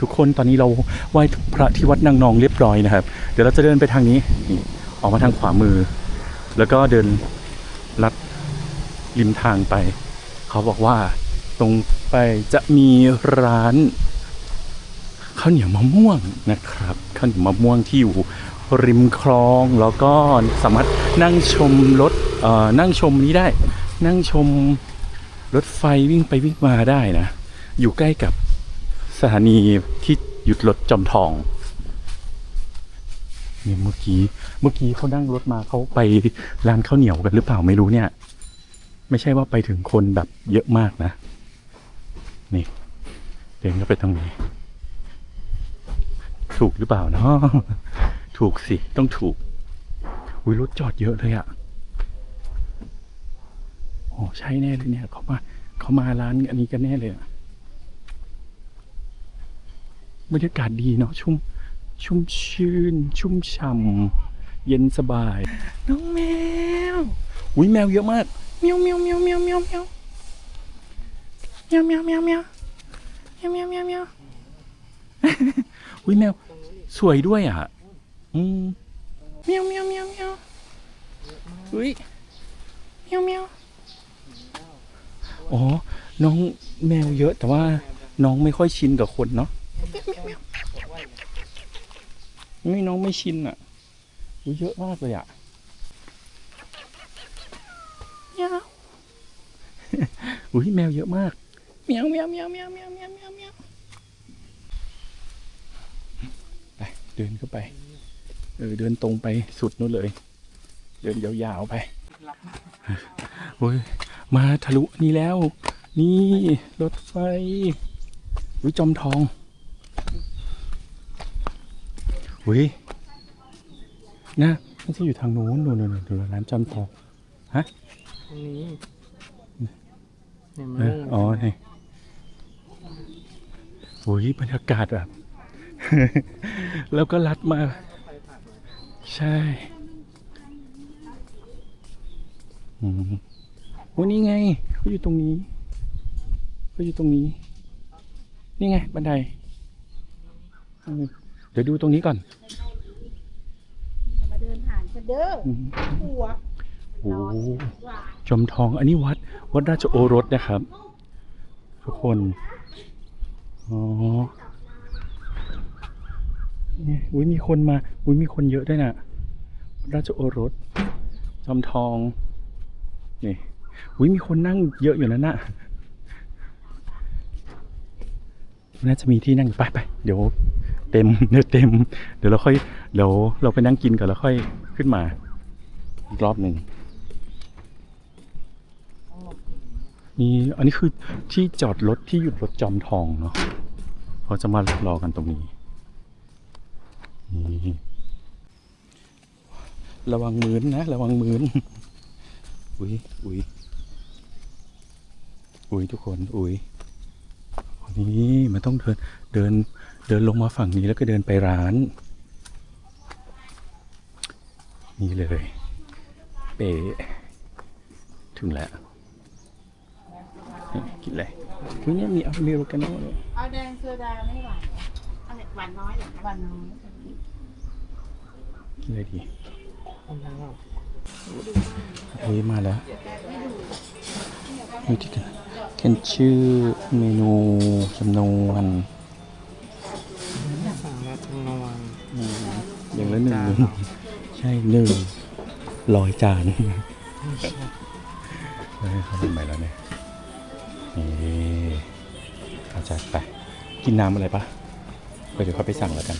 ทุกคนตอนนี้เราไหว้พระที่วัดนางนองเรียบร้อยนะครับ เดี๋ยวเราจะเดินไปทางนี้นี่ออกมาทางขวามือ แล้วก็เดินลัดริมทางไป เขาบอกว่าตรงไปจะมีร้านข้าวเหนียวมะม่วงนะครับข้าวเหนียวมะม่วงที่อยู่ริมคลองแล้วก็สามารถนั่งชมรถนั่งชมนี้ได้ นั่งชมรถไฟวิ่งไปวิ่งมาได้นะ อยู่ใกล้กับสถานีที่หยุดรถจอมทองเนี่ยเมื่อกี้เมื่อกี้เขานั่งรถมาเขาไปร้านข้าวเหนียวกันหรือเปล่าไม่รู้เนี่ย ไม่ใช่ว่าไปถึงคนแบบเยอะมากนะ นี่เดินเข้าไปตรงนี้ ถูกหรือเปล่าเนาะถูกสิต้องถูกอุ้ยรถจอดเยอะเลยอะ่ะโอ้ใช่แน่เลยเนี่ยเขามาเขามาร้านอันนี้กันแน่เลยอะ บรรยากาศดีเนาะชุ่มชุ่มชื่น ชุ่มฉ่ำเย็นสบาย น้องแมวอุ้ยแมวเยอะมากเมียวเมียวเมียวเมียวเมียวเมียวเมียวเมียวเมียวเมียวเมียวเมียวเมียวเมียวอุ้ยแมวสวยด้วยอะอืมเมียวเมียวเมียวเมียวอุ้ยเมียวเมียวอ๋อ น้องแมวเยอะแต่ว่าน้องไม่ค่อยชินกับคนเนาะ ไม่น้องไม่ชินอะอุ้ยเยอะมากเลยอะเมียวอุ้ยแมวเยอะมากเมียวเมียวเมียวเมียวเมียวเมียวเมียวเมียวไปเดินเข้าไป เออเดินตรงไปสุดนู้นเลย เดินยาวๆไปโอ้ยมาทะลุนี่แล้ว นี่รถไฟวิจอมทอง อุ้ยนะไม่ใช่อยู่ทางนู้นนู่นนู่นนู่นร้านจอมทองตรงนี้เนี่ยมะเอม่อวงอ๋อนี่โอ้ยบรรยากาศแบบ แล้วก็ลัดมา ใช่อืมโอ้นี่ไงเขาอยู่ตรงนี้เขาอยู่ตรงนี้ นี่ไงบันได เออเดี๋ยวดูตรงนี้ก่อนอย่ามาเดินผ่านฉันเด้ออืมหัวโอ้ร้อนกว่าจอมทองอันนี้วัด วัดราชโอรสนะครับ ทุกคน อ๋อนี่อุ้ยมีคนมา อุ้ยมีคนเยอะด้วยนะวัดราชโอรส จอมทอง นี่อุ้ยมีคนนั่งเยอะอยู่นั่นน่ะน่าจะมีที่นั่งอยู่ไปไปเดี๋ยว เต็มเดี๋ยวเต็ม เดี๋ยวเราค่อยเดี๋ยวเราไปนั่งกินก่อนแล้วค่อยขึ้นมาอีกรอบหนึ่งนี่อันนี้คือที่จอดรถที่หยุดรถจอมทองเนาะเขาจะมารอกันตรงนี้นี่ระวังมือนนะ ระวังมือนอุ้ยอุ้ยอุ้ยทุกคนอุ้ย นี่มันต้องเดินเดินเดินลงมาฝั่งนี้แล้วก็เดินไปร้าน นี่เลย เป๊ะถึงแล้วนี่กินอะไรอุ้ยเนี่ยมีอเมริกาโน่เลยเอาแดงโซดาไม่หวานเหรอเอาเนี่ยหวานน้อยเหรอหวานน้อยกินอะไรดีมะม่วงเฮ้ยมาแล้วมีที่ไหนเขียนชื่อ เมนูจำนวนสั่งแล้วทั้งนวลอืมอย่างละหนึ่งใช่หนึ่งร้อยจานเฮ้ยเขาเป็นใหม่แล้วเนี่ยนี่เอาจัดไป กินน้ำอะไรปะไปเดี๋ยวเขาไปสั่งแล้วกัน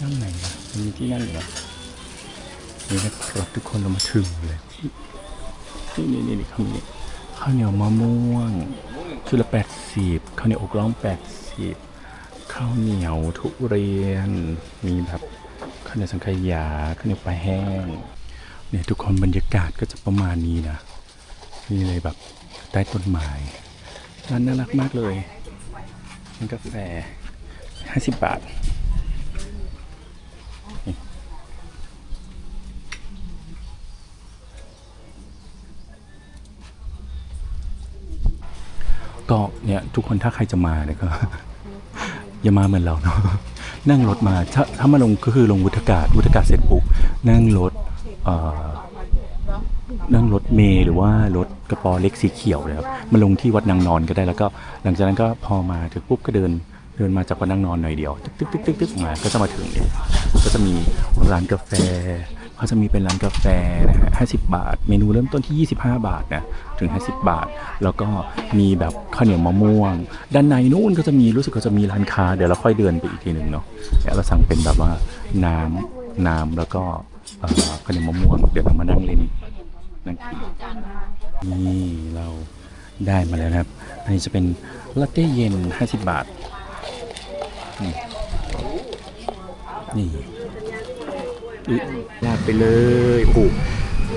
นั่งไหนล่ะมันมีที่นั่งอยู่นะนี่นะครับทุกคนเรามาถึงเลย นี่นี่นี่นี่ข้าวเหนียวข้าวเหนียวมะม่วง ชุดละแปดสิบข้าวเหนียวอกร้องแปดสิบข้าวเหนียวทุเรียน มีแบบข้าวเหนียวสังขยาข้าวเหนียวปลาแห้งเนี่ยทุกคนบรรยากาศก็จะประมาณนี้นะนี่เลยแบบใต้ต้นไม้ร้านน่ารักมากเลยร้านกาแฟห้าสิบบาท ก็เนี่ยทุกคนถ้าใครจะมาเนี่ยก็ อย่ามาเหมือนเราเนาะนั่งรถมาถ้าถ้ามาลงก็คือลงวุฒากาศวุฒากาศเสร็จปุ๊บนั่งรถเอ่อนั่งรถเมล์หรือว่ารถกระป๋อเล็กสีเขียวเลยครับมาลงที่วัดนางนอนก็ได้แล้วก็ หลังจากนั้นก็พอมาถึงปุ๊บก็เดินเดินมาจากวัดนางนอนหน่อยเดียวตึ๊กตึ๊กตึ๊กตึ๊กตึ๊กมาก็จะมาถึงเองก็จะมีร้านกาแฟ เขาจะมีเป็นร้านกาแฟนะฮะห้าสิบบาท เมนูเริ่มต้นที่ 25 บาทนะถึง 50 บาท แล้วก็มีแบบข้าวเหนียวมะม่วง ด้านในนู้นก็จะมีรู้สึกก็จะมีร้านค้าเดี๋ยวเราค่อยเดินไปอีกทีหนึ่งเนาะเนี่ยวเราสั่งเป็นแบบว่าน้ำน้ำแล้วก็ข้าวเหนียวมะม่วงเดี๋ยวเรามานั่งเล่นนั่งกินนี่เราได้มาแล้วนะครับอันนี้จะเป็นลาเต้เย็น 50 บาทนี่นี่ ลาดไปเลยโอ้โห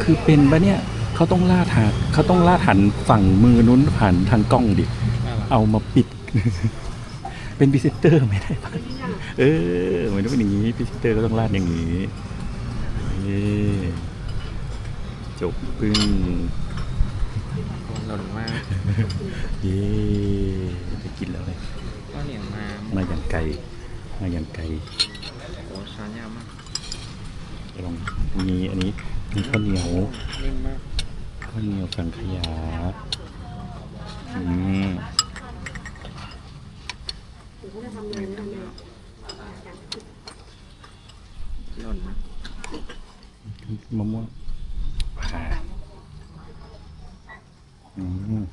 คือเป็นปะเนี่ยเขาต้องลาดหาเขาต้องลาดหันฝั่งมือนู้นผ่านทางกล้องดิ เอามาปิด เป็นพรีเซนเตอร์ไม่ได้ปะเออมันต้องเป็นอย่างนี้พรีเซนเตอร์ก็ต้องลาดอย่างนี้นี่จบปึ้งหล่นมากเย้ไปกินแล้วเลยก็เหนียวมามาอย่างไกลมาอย่างไกลโอ้ช้อนยาวมาก ลองมีอันนี้มีข้าวเหนียวนิ่มมากข้าวเหนียวสังขยาอืมหล่นมากมะม่วงผ่าอืม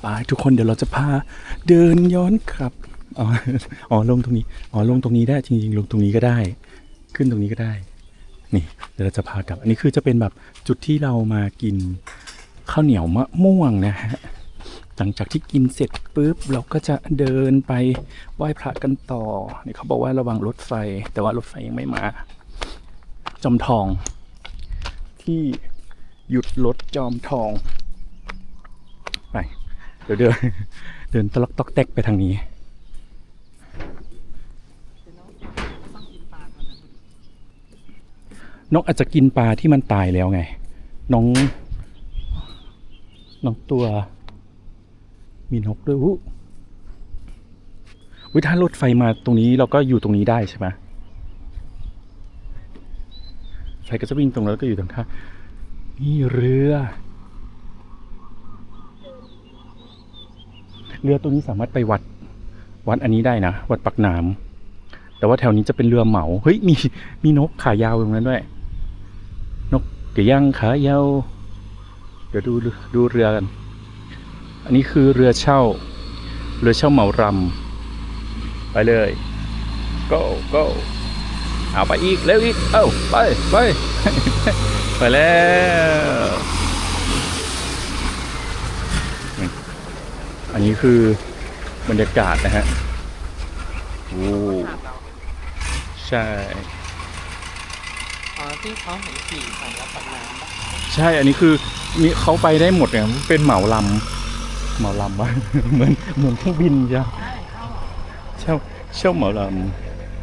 ไปทุกคนเดี๋ยวเราจะพาเดินย้อนกลับ อ๋ออ๋อลงตรงนี้อ๋อลงตรงนี้ได้จริงๆลงตรงนี้ก็ได้ ขึ้นตรงนี้ก็ได้ นี่เดี๋ยวเราจะพากลับ อันนี้คือจะเป็นแบบจุดที่เรามากินข้าวเหนียวมะม่วงนะฮะหลังจากที่กินเสร็จปุ๊บเราก็จะเดินไปไหว้พระกันต่อนี่เขาบอกว่าระวังรถไฟ แต่ว่ารถไฟยังไม่มา จอมทอง ที่หยุดรถจอมทอง ไป เดี๋ยวเดินเดินตะลอกตอกแตกไปทางนี้ นกอาจจะกินปลาที่มันตายแล้วไง น้อง น้องตัว มีนกด้วยวุ้วิถ้ารถไฟมาตรงนี้เราก็อยู่ตรงนี้ได้ใช่ไหมไฟก็จะวิ่งตรงแล้วก็อยู่ตรงข้านี่เรือ เรือตัวนี้สามารถไปวัด วัดอันนี้ได้นะ วัดปักน้ำแต่ว่าแถวนี้จะเป็นเรือเหมา เฮ้ย มี มีนกขายาวตรงนั้นด้วย กกระย่างขายาวเดี๋ยวดูดูเรือกัน อันนี้คือเรือเช่า เรือเช่าเหมารำไปเลย go go เอาไปอีกเร็วอีก เอ้าไปไปไปแล้วอันนี้คือบรรยากาศนะฮะโอ้ใช่ ที่เขาเห็นขี่ผ่านรับปากน้ำปะใช่อันนี้คือมีเขาไปได้หมดเนี่ยเป็นเหมาลำเหมาลำวะ เหมือนเหมือนเครื่องบินจ้ะเช่าเช่าเหมาล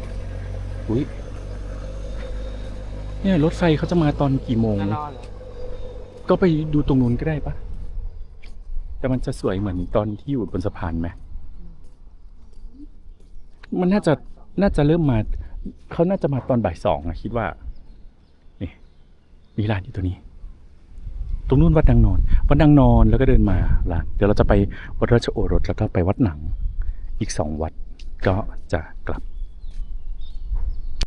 ำอุ้ยเนี่ยรถไฟเขาจะมาตอนกี่โมง จะรอเหรอก็ไปดูตรงนู้นก็ได้ปะแต่มันจะสวยเหมือนตอนที่อยู่บนสะพานไหมมันน่าจะน่าจะเริ่มมา เขาน่าจะมาตอนบ่ายสองอะคิดว่า มีร้านอยู่ตัวนี้ ตรงนู้นวัดนางนอน วัดนางนอนแล้วก็เดินมาร้านเดี๋ยวเราจะไปวัดราชโอรสแล้วก็ไปวัดหนัง อีกสองวัดก็จะกลับ